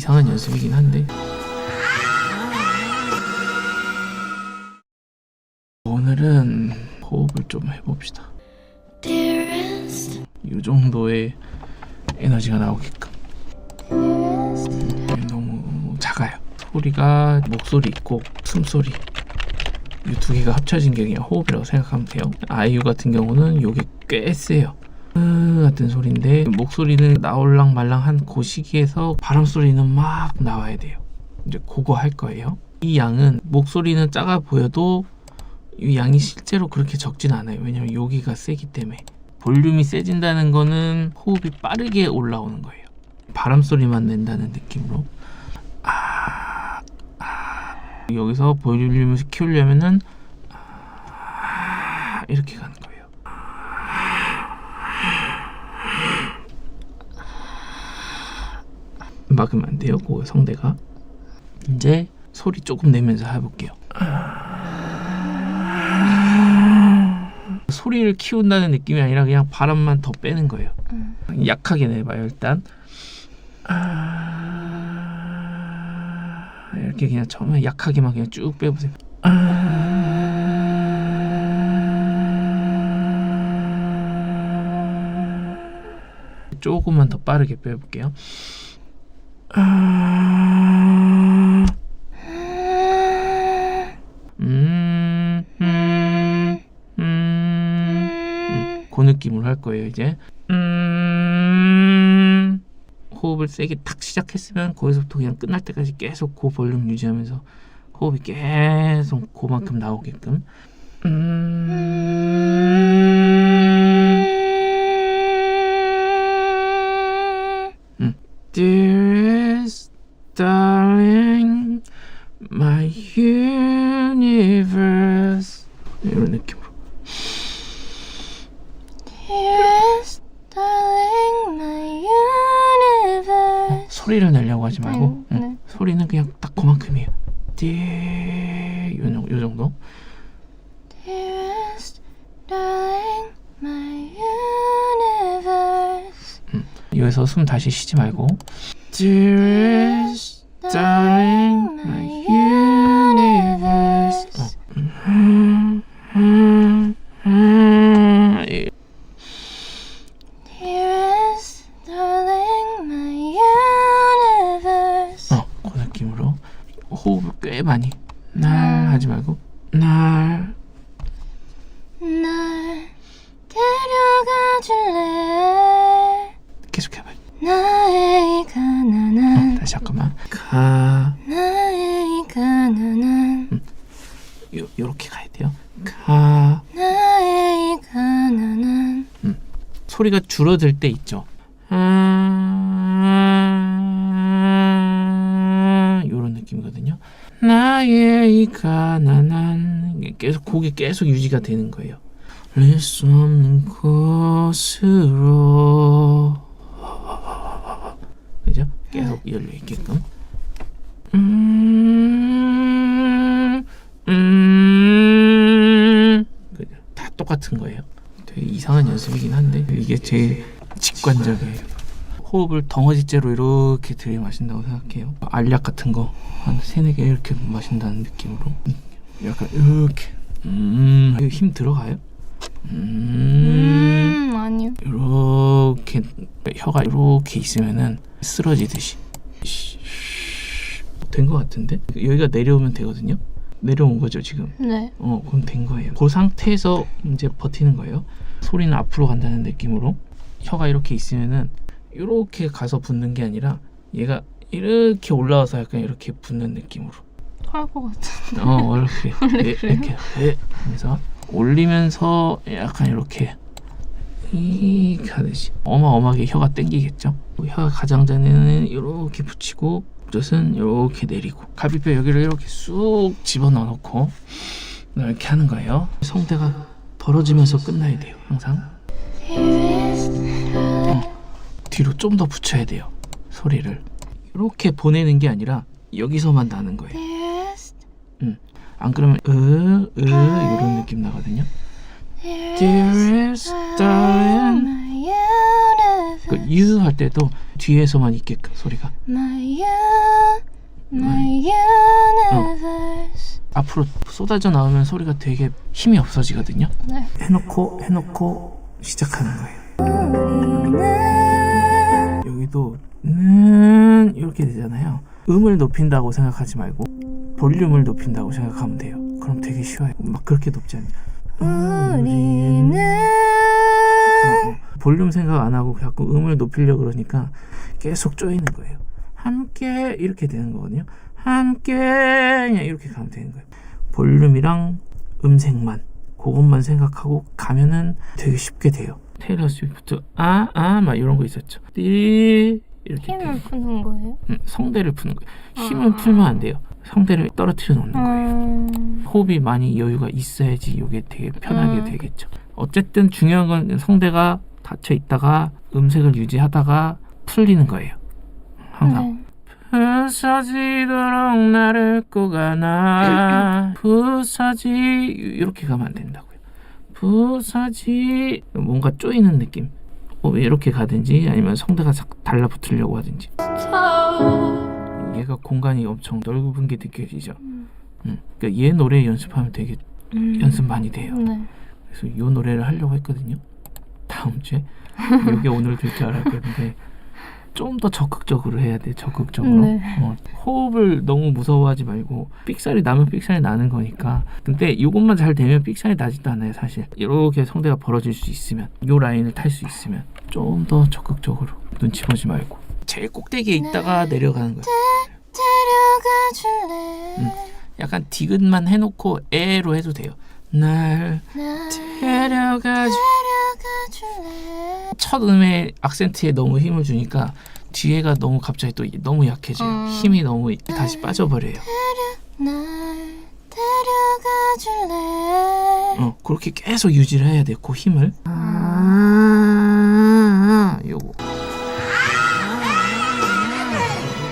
이상한 연습이긴 한데 오늘은 호흡을 좀 해봅시다. 이 정도의 에너지가 나오게끔 dearest, 너무 작아요. 소리가 목소리 있고 숨소리 이 두 개가 합쳐진 게 그냥 호흡이라고 생각하면 돼요. 아이유 같은 경우는 요게 꽤 세요. 으 같은 소리인데 목소리는 나올랑 말랑한 그 시기에서 바람 소리는 막 나와야 돼요. 이제 그거 할 거예요. 이 양은 목소리는 작아 보여도 이 양이 실제로 그렇게 적진 않아요. 왜냐면 여기가 세기 때문에 볼륨이 세진다는 거는 호흡이 빠르게 올라오는 거예요. 바람 소리만 낸다는 느낌으로 아, 아. 여기서 볼륨을 키우려면은 아, 이렇게 가는 거예요. 막으면 안 돼요. 그 성대가 이제 소리 조금 내면서 해볼게요. 소리를 키운다는 느낌이 아니라 그냥 바람만 더 빼는 거예요. 음. 약하게 내봐요 일단. 아... 이렇게 그냥 처음에 약하게만 그냥 쭉 빼보세요. 아... 조금만 더 빠르게 빼볼게요. 아... 음, 음, 음, 음, 그 느낌으로 할 거예요 이제. 음, 호흡을 세게 탁 시작했으면 거기서부터 그냥 끝날 때까지 계속 그 볼륨 유지하면서 호흡이 계속 그만큼 나오게끔. 음, 음. Darling, my universe 이런 느낌으로. dearest, darling, my universe. 소리를 내려고 하지 말고 네, 응. 네. 소리는 그냥 딱 그만큼이에요. 띠 요, 요 정도. Dearest, darling, my universe. 여기서 숨 다시 쉬지 말고 어. 음, 음, 음. 어, 그 느낌으로 호흡을 꽤 많이 날 하지 말고 소리가 줄어들 때 있죠. 아, 요런 느낌이거든요. 나의 이 가난한 계속 곡이 계속 유지가 되는 거예요. 릴수 없는 곳으로 그죠? 계속 열려 있게끔. 음, 음, 그죠? 다 똑같은 거예요. 되게 이상한 연습이긴 한데 이게 제일 직관적이에요. 호흡을 덩어리째로 이렇게 들이마신다고 생각해요. 알약 같은 거 한 세네 개 이렇게 마신다는 느낌으로 약간 이렇게 음, 힘 들어가요? 음, 음 아니요 이렇게 혀가 이렇게 있으면은 쓰러지듯이 된 것 같은데 여기가 내려오면 되거든요. 내려온 거죠 지금. 네 어, 그럼 된 거예요. 그 상태에서 이제 버티는 거예요. 소리는 앞으로 간다는 느낌으로 혀가 이렇게 있으면은 이렇게 가서 붙는 게 아니라 얘가 이렇게 올라와서 약간 이렇게 붙는 느낌으로. 할것 같아 어, 이렇게 원래 예? 이렇게 예, 하면서 올리면서 약간 이렇게 이렇게 하듯이 어마어마하게 혀가 땡기겠죠. 혀가 가장자리는 이렇게 붙이고 젖은 이렇게 내리고 갈비뼈 여기를 이렇게 쑥 집어넣어 놓고 이렇게 하는 거예요. 성대가 벌어지면서 끝나야 돼요. 항상 darling, 뒤로 좀 더 붙여야 돼요. 소리를 이렇게 보내는 게 아니라 여기서만 나는 거예요. dearest, 안 그러면 으으 이런 느낌 나거든요. dearest, Dearest darling my universe. 그유할 때도 뒤에서만 있게끔 소리가 u my 어. 앞으로 쏟아져 나오면 소리가 되게 힘이 없어지거든요. 네. 해놓고 해놓고 시작하는 거예요. 여기도 는 이렇게 되잖아요. 음을 높인다고 생각하지 말고 볼륨을 높인다고 생각하면 돼요. 그럼 되게 쉬워요. 막 그렇게 높지 않아요. 우리는 어, 어. 볼륨 생각 안 하고 자꾸 음을 높이려고 그러니까 계속 쪼이는 거예요. 함께 이렇게 되는 거거든요. 함께 그냥 이렇게 가면 되는 거예요. 볼륨이랑 음색만 그것만 생각하고 가면은 되게 쉽게 돼요. 테일러 스위프트 아아 막 이런 거 있었죠. 띠 이렇게 돼요. 힘을 푸는 거예요? 음, 성대를 푸는 거예요. 힘을 아. 풀면 안 돼요. 성대를 떨어뜨려 놓는 거예요. 음, 호흡이 많이 여유가 있어야지 이게 되게 편하게 음. 되겠죠. 어쨌든 중요한 건 성대가 닫혀 있다가 음색을 유지하다가 풀리는 거예요. 항상 네. 부서지도록 나를 꼬가나 부서지 이렇게 가면 안 된다고요. 부서지 뭔가 쪼이는 느낌. 어, 이렇게 가든지 아니면 성대가 싹 달라붙으려고 하든지. 얘가 공간이 엄청 넓은 게 느껴지죠. 음. 음, 그러니까 얘 노래 연습하면 되게 음. 연습 많이 돼요. 네. 그래서 이 노래를 하려고 했거든요. 다음 주에 이게 오늘 될 줄 알았는데 좀 더 적극적으로 해야 돼. 적극적으로. 네. 어, 호흡을 너무 무서워하지 말고 삑살이 나면 삑살이 나는 거니까. 근데 이것만 잘 되면 삑살이 나지도 않아요, 사실. 이렇게 성대가 벌어질 수 있으면, 요 라인을 탈 수 있으면 좀 더 적극적으로 눈치 보지 말고 제일 꼭대기에 있다가 내려가는 거예요. 데려가 줄래 음. 약간 디귿만 해놓고 에로 해도 돼요. 날날 데려가 줄 데려가 줄래 첫 음의 악센트에 너무 힘을 주니까 뒤에가 너무 갑자기 또 너무 약해져요. 음. 힘이 너무 다시 빠져버려요. 날 데려가 줄래 어, 그렇게 계속 유지를 해야 돼요. 그 힘을. 아,